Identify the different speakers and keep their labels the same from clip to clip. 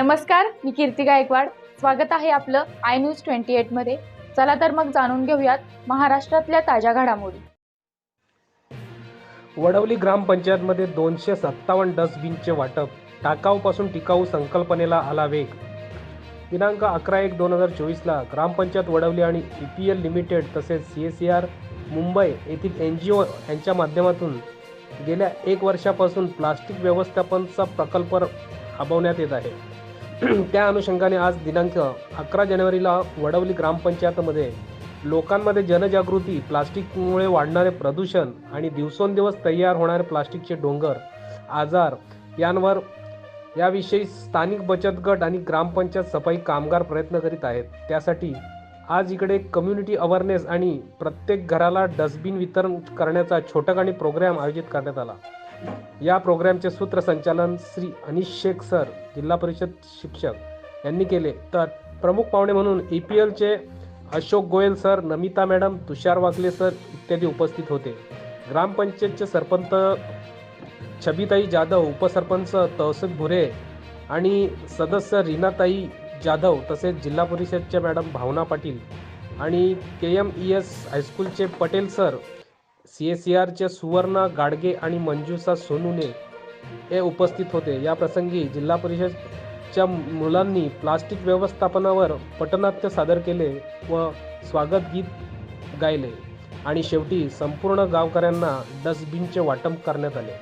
Speaker 1: नमस्कार मी कीर्ती गायकवाड. स्वागत आहे आपलं आय न्यूज ट्वेंटी एटमध्ये चला तर मग जाणून घेऊयात महाराष्ट्रातल्या ताज्या घडामोडी.
Speaker 2: वडवली ग्रामपंचायतमध्ये दोनशे सत्तावन्न डस्टबिनचे वाटप. टाकाऊपासून टिकाऊ संकल्पनेला आला वेग. दिनांक अकरा एक दोन हजार चोवीसला ग्रामपंचायत वडवली आणि ई पी एल लिमिटेड तसेच C S C R Mumbai येथील एन जी ओ यांच्या माध्यमातून गेल्या एक वर्षापासून प्लास्टिक व्यवस्थापनचा प्रकल्प राबवण्यात येत आहे. त्या अनुषंगाने आज दिनांक अकरा जानेवारीला वडवली ग्रामपंचायतमध्ये लोकांमध्ये जनजागृती प्लास्टिकमुळे वाढणारे प्रदूषण आणि दिवसेंदिवस तयार होणारे प्लास्टिकचे डोंगर आजार यांवर याविषयी स्थानिक बचत गट आणि ग्रामपंचायत सफाई कामगार प्रयत्न करीत आहेत. त्यासाठी आज इकडे कम्युनिटी अवेअरनेस आणि प्रत्येक घराला डस्टबिन वितरण करण्याचा छोटकाणी प्रोग्राम आयोजित करण्यात आला. या प्रोग्रामचे सूत्रसंचालन श्री अनिश शेख सर जिल्हा परिषद शिक्षक यांनी केले. तर प्रमुख पाहुणे म्हणून ई पी एलचे Ashok Goyal sir Namita madam Tushar Wakle sir इत्यादी उपस्थित होते. ग्रामपंचायतचे सरपंच छबीताई जाधव उपसरपंच तहसील भुरे आणि सदस्य रीनाताई जाधव तसेच जिल्हा परिषदच्या मॅडम भावना पाटील आणि K M E S हायस्कूलचे Patel sir C S C आरचे Suvarna Gadge आणि मंजुसा सोनूने हे उपस्थित होते. या प्रसंगी जिल्हा परिषदच्या मुलांनी प्लास्टिक व्यवस्थापनावर पटनाट्य सादर केले व स्वागत गीत गायले आणि शेवटी संपूर्ण गावकऱ्यांना डस्टबिनचे वाटप करण्यात आले.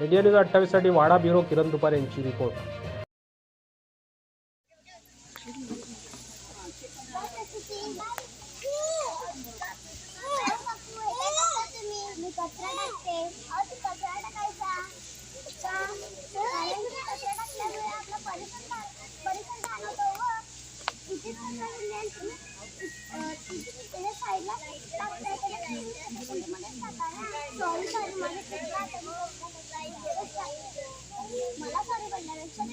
Speaker 2: इंडिया न्यूज अठ्ठावीससाठी वाडा ब्युरो किरण दुपार यांची रिपोर्ट.
Speaker 3: मला सॉरी बोलण्यापेक्षा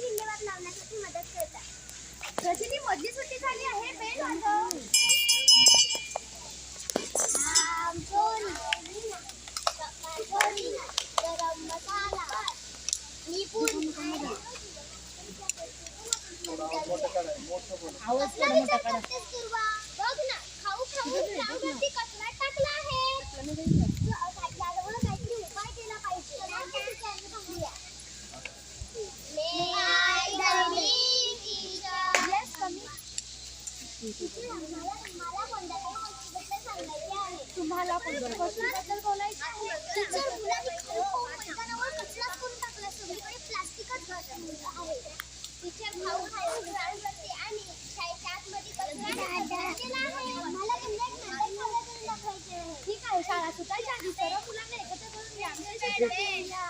Speaker 3: विल्हेवाट लावण्यासाठी मदत करतात प्रचिती मधली सुट्टी झाली आहे बेल वाजव गरम मसाला निपुण बघ ना खाऊ खाऊ ठीक आहे शाळा सुद्धा मुलांना एकत्र करून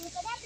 Speaker 3: Look at that.